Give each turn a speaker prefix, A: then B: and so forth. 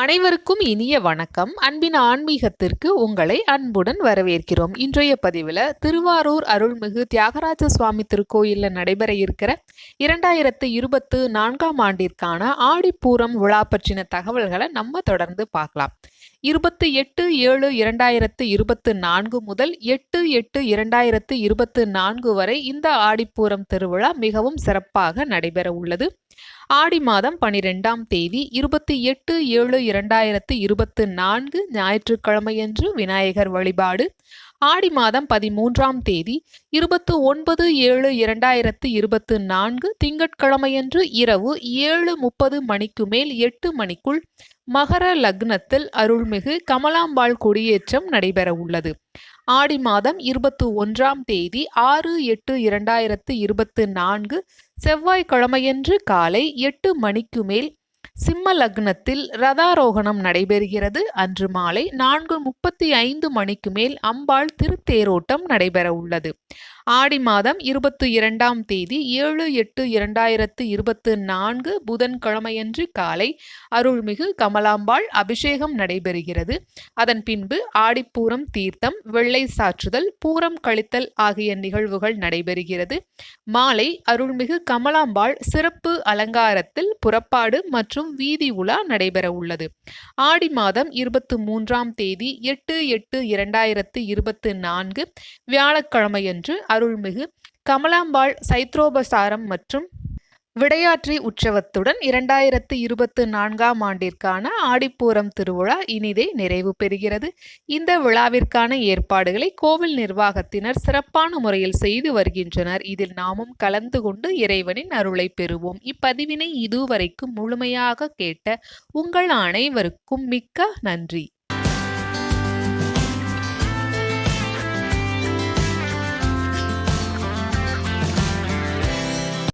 A: அனைவருக்கும் இனிய வணக்கம். அன்பின் ஆன்மீகத்திற்கு உங்களை அன்புடன் வரவேற்கிறோம். இன்றைய பதிவில் திருவாரூர் அருள்மிகு தியாகராஜ சுவாமி திருக்கோயிலில் நடைபெற இருக்கிற இரண்டாயிரத்து இருபத்து நான்காம் ஆண்டிற்கான ஆடிப்பூரம் விழா பற்றின தகவல்களை நம்ம தொடர்ந்து பார்க்கலாம். இருபத்து எட்டு ஏழு இரண்டாயிரத்து இருபத்து நான்கு முதல் எட்டு எட்டு இரண்டாயிரத்து இருபத்து நான்கு வரை இந்த ஆடிப்பூரம் திருவிழா மிகவும் சிறப்பாக நடைபெற உள்ளது. ஆடி மாதம் பனிரெண்டாம் தேதி இருபத்தி எட்டு ஏழு இரண்டாயிரத்து இருபத்து நான்கு ஞாயிற்றுக்கிழமையன்று விநாயகர் வழிபாடு. ஆடி மாதம் பதிமூன்றாம் தேதி இருபத்து ஒன்பது ஏழு இரண்டாயிரத்து இருபத்து நான்கு திங்கட்கிழமையன்று இரவு ஏழு முப்பது மணிக்கு மேல் எட்டு மணிக்குள் மகர லக்னத்தில் அருள்மிகு கமலாம்பாள் கொடியேற்றம் நடைபெற உள்ளது ஆடி மாதம் இருபத்து ஒன்றாம் தேதி ஆறு எட்டு இரண்டாயிரத்து இருபத்து நான்கு செவ்வாய்க்கிழமையன்று காலை எட்டு மணிக்கு மேல் சிம்ம லக்னத்தில் ரதாரோகணம் நடைபெறுகிறது. அன்று மாலை நான்கு முப்பத்தி ஐந்து மணிக்கு மேல் அம்பாள் திருத்தேரோட்டம் நடைபெற உள்ளது ஆடி மாதம் இருபத்தி இரண்டாம் தேதி ஏழு எட்டு இரண்டாயிரத்து இருபத்து நான்கு புதன்கிழமையன்று காலை அருள்மிகு கமலாம்பாள் அபிஷேகம் நடைபெறுகிறது. அதன் பின்பு ஆடிப்பூரம் தீர்த்தம் வெள்ளை சாற்றுதல் பூரம் கழித்தல் ஆகிய நிகழ்வுகள் நடைபெறுகிறது. மாலை அருள்மிகு கமலாம்பாள் சிறப்பு அலங்காரத்தில் புறப்பாடு மற்றும் வீதி உலா நடைபெற உள்ளது. ஆடி மாதம் இருபத்து மூன்றாம் தேதி எட்டு எட்டு இரண்டாயிரத்து இருபத்து நான்கு வியாழக்கிழமையன்று அருள்மிகு கமலாம்பாள் சைத்ரோபசாரம் மற்றும் விடையாற்றி உற்சவத்துடன் இரண்டாயிரத்து இருபத்து நான்காம் ஆண்டிற்கான ஆடிப்பூரம் திருவிழா இனிதே நிறைவு பெறுகிறது. இந்த விழாவிற்கான ஏற்பாடுகளை கோவில் நிர்வாகத்தினர் சிறப்பான முறையில் செய்து வருகின்றனர். இதில் நாமும் கலந்து கொண்டு இறைவனின் அருளை பெறுவோம். இப்பதிவினை இதுவரைக்கும் முழுமையாக கேட்ட உங்கள் அனைவருக்கும் மிக்க நன்றி.